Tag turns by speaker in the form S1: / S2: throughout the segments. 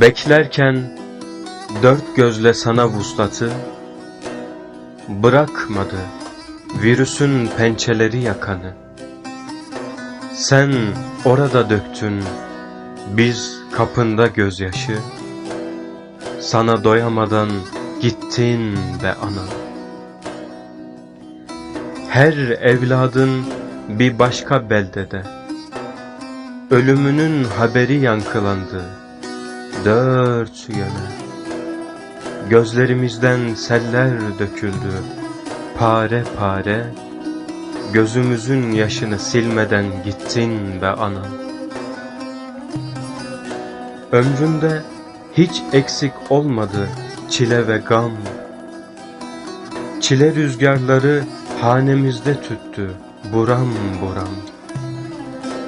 S1: Beklerken dört gözle sana vuslatı Bırakmadı virüsün pençeleri yakanı. Sen orada döktün biz kapında gözyaşı Sana doyamadan gittin be ana. Her evladın bir başka beldede Ölümünün haberi yankılandı dört yöne Gözlerimizden seller döküldü. Pare pare Gözümüzün yaşını silmeden gittin be ana. Ömrümde hiç eksik olmadı çile ve gam. Çile rüzgarları hanemizde tüttü buram buram.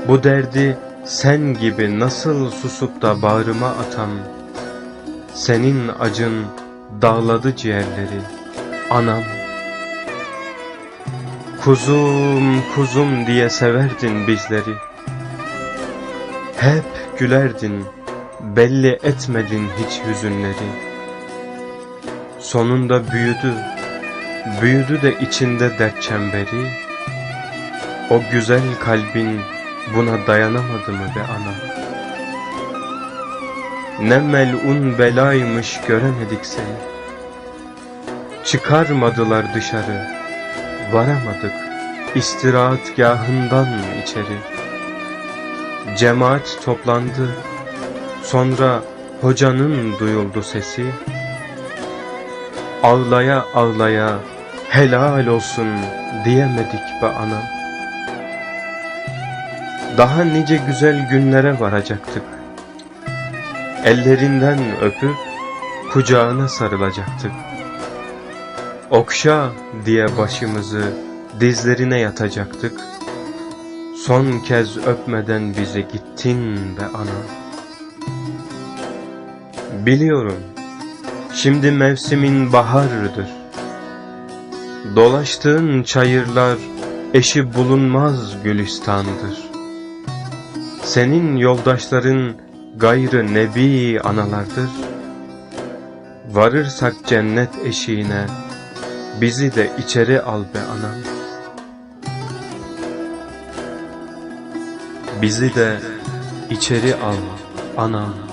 S1: Bu derdi sen gibi nasıl susup da bağrıma atam Senin acın dağladı ciğerleri anam. Kuzum kuzum diye severdin bizleri. Hep gülerdin belli etmedin hiç hüzünleri. Sonunda büyüdü büyüdü de içinde dert çemberi. O güzel kalbin buna dayanamadı mı be ana Ne melun belaymış göremedik seni. Çıkarmadılar dışarı Varamadık. İstirahatgahından içeri? Cemaat toplandı Sonra hocanın duyuldu sesi. Ağlaya ağlaya helal olsun diyemedik be ana Daha nice güzel günlere varacaktık. Ellerinden öpüp kucağına sarılacaktık. Okşa diye başımızı dizlerine yatacaktık. Son kez öpmeden bizi gittin be ana. Biliyorum şimdi mevsimin baharıdır. Dolaştığın çayırlar eşi bulunmaz gülistandır Senin yoldaşların gayrı nebi analardır. Varırsak cennet eşiğine Bizi de içeri al be anam. Bizi de içeri al anam